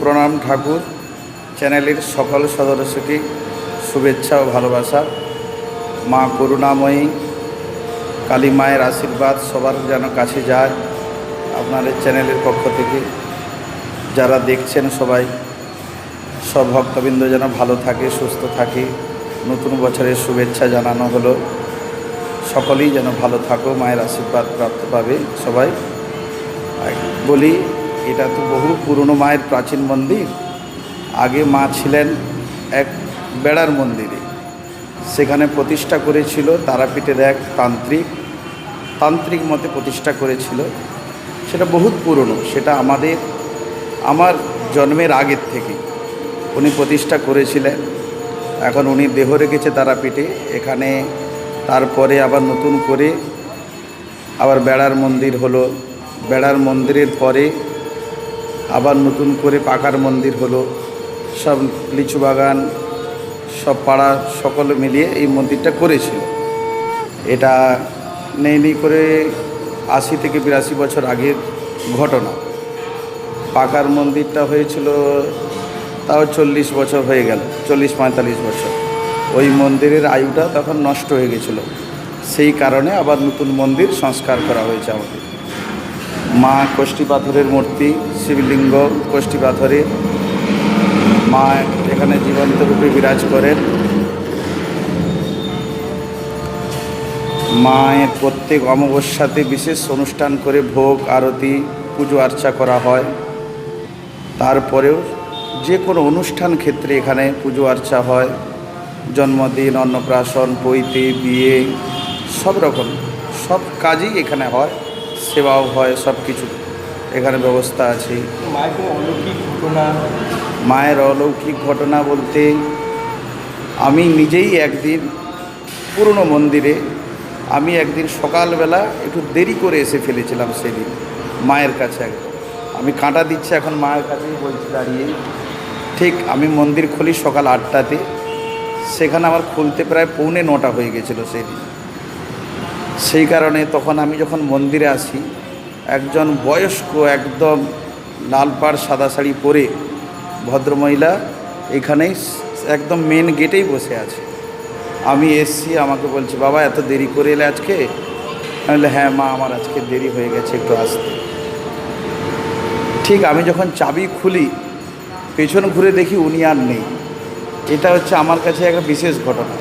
প্রণাম ঠাকুর চ্যানেলের সকল সদস্যকে শুভেচ্ছা ও ভালোবাসা। মা করুণাময়ী, কালী মায়ের আশীর্বাদ সবার যেন কাছে যায় আপনাদের চ্যানেলের পক্ষ থেকে। যারা দেখছেন সবাই, সব ভক্তবৃন্দ যেন ভালো থাকে, সুস্থ থাকে। নতুন বছরের শুভেচ্ছা জানানো হলো। সকলেই যেন ভালো থাকো, মায়ের আশীর্বাদ প্রাপ্ত পাবে সবাই। বলি এটা তো বহু পুরনো মায়ের প্রাচীন মন্দির। আগে মা ছিলেন এক বেড়ার মন্দিরে। সেখানে প্রতিষ্ঠা করেছিল তারাপীঠের এক তান্ত্রিক। তান্ত্রিক মতে প্রতিষ্ঠা করেছিল। সেটা বহুত পুরনো, সেটা আমাদের, আমার জন্মের আগের থেকে। উনি প্রতিষ্ঠা করেছিলেন। এখন উনি দেহ রেখেছে তারাপীঠে। এখানে তারপরে আবার নতুন করে আবার বেড়ার মন্দির হলো। বেড়ার মন্দিরের পরে আবার নতুন করে পাকার মন্দির হলো। সব লিচু বাগান, সব পাড়া সকলে মিলিয়ে এই মন্দিরটা করেছিল এটা নেই নেই করে আশি থেকে বিরাশি বছর আগের ঘটনা। পাকার মন্দিরটা হয়েছিল, তাও চল্লিশ বছর হয়ে গেল, চল্লিশ পঁয়তাল্লিশ বছর। ওই মন্দিরের আয়ুটা তখন নষ্ট হয়ে গেছিল। সেই কারণে আবার নতুন মন্দির সংস্কার করা হয়েছে আমাদের। মা কোষ্ঠী পাথরের মূর্তি, শিবলিঙ্গ কোষ্ঠী পাথরের মা এখানে জীবন্ত রূপে বিরাজ করেন। মায়ের প্রত্যেক অমাবস্যাতে বিশেষ অনুষ্ঠান করে ভোগ, আরতি, পুজো আর্চা করা হয়। তারপরেও যে কোনো অনুষ্ঠান ক্ষেত্রে এখানে পুজো আর্চা হয়। জন্মদিন, অন্নপ্রাশন, পৈতে, বিয়ে, সব রকম, সব কাজই এখানে হয়। সেবাও হয়, সব কিছু। এখানে ব্যবস্থা আছে। মায়ের অলৌকিক ঘটনা মায়ের অলৌকিক ঘটনা বলতে, আমি নিজেই একদিন পুরনো মন্দিরে, আমি একদিন সকালবেলা একটু দেরি করে এসে ফেলেছিলাম সেদিন, মায়ের কাছে একদম। আমি কাঁটা দিচ্ছি এখন মায়ের কাছেই বলছি, দাঁড়িয়ে। ঠিক, আমি মন্দির খুলি সকাল আটটাতে। সেখানে আমার খুলতে প্রায় পৌনে নটা হয়ে গেছিল সেদিন। সেই কারণে তখন আমি যখন মন্দিরে আসি, একজন বয়স্ক একদম লাল পাড় সাদা শাড়ি পরে ভদ্রমহিলা এখানেই একদম মেন গেটেই বসে আছে। আমি এসছি, আমাকে বলছে, বাবা, এত দেরি করে এলে আজকে? আমি হ্যাঁ মা, আমার আজকে দেরি হয়ে গেছে, একটু আসতে। ঠিক আমি যখন চাবি খুলি, পেছন ঘুরে দেখি উনি আর নেই। এটা হচ্ছে আমার কাছে একটা বিশেষ ঘটনা।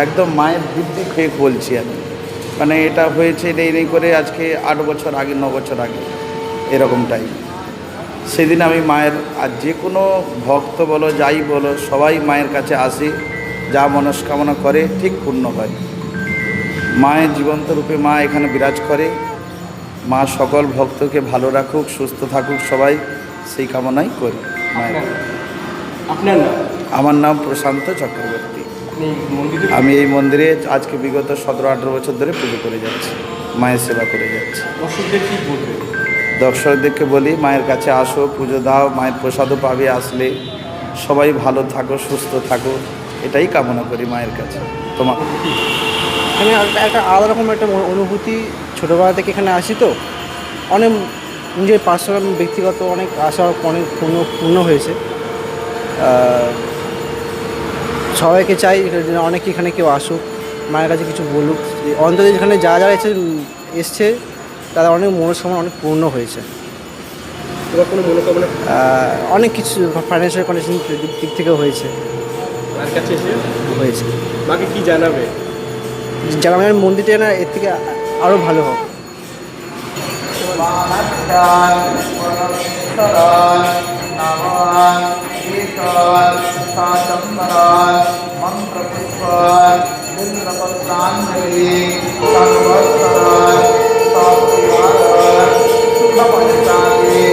একদম মায়ের দিব্যি খেয়ে বলছি আমি। মানে এটা হয়েছে নেই নেই করে আজকে আট বছর আগে ন বছর আগে এরকম টাইম সেদিন আমি মায়ের আর যে কোনো ভক্ত বলো যাই বলো সবাই মায়ের কাছে আসে যা মনস্কামনা করে ঠিক পূর্ণ হয়। মায়ের জীবন্ত রূপে মা এখানে বিরাজ করে। মা সকল ভক্তকে ভালো রাখুক সুস্থ থাকুক সবাই সেই কামনাই করি মায়ের। আপনার নাম? আমার নাম প্রশান্ত চক্রবর্তী। আমি এই মন্দিরে আজকে বিগত সতেরো আঠেরো বছর ধরে পুজো করে যাচ্ছি মায়ের সেবা করে যাচ্ছি। দর্শকদেরকে বলি মায়ের কাছে আসো পুজো দাও মায়ের প্রসাদও পাবে আসলে। সবাই ভালো থাকো সুস্থ থাকো এটাই কামনা করি মায়ের কাছে। তোমার এখানে একটা- আলাদা রকম একটা অনুভূতি ছোটোবেলা থেকে এখানে আসি তো। অনেক নিজের পার্সোনাল ব্যক্তিগত অনেক আশা অনেক পূর্ণ পূর্ণ হয়েছে। সবাইকে চাই অনেকে এখানে কেউ আসুক মায়ের কাছে কিছু বলুক। যে অন্তত যেখানে যা যারা এসে এসছে তারা অনেক মনস্কামনা অনেক পূর্ণ হয়েছে। তোমার কোনো মনোকামনা অনেক কিছু ফাইন্যান্সিয়াল কন্ডিশন দিক থেকেও হয়েছে। মায়ের কাছে এসে? হয়েছে। মাকে কি জানাবে? যারা আমাদের মন্দিরটা না এর থেকে আরও ভালো হোক श्वेताशम्बरात् मन्त्रपुष्पात् इन्द्रपत्राञ्जलि संवत्सरात् सौप्रियात् सुखपञ्चाले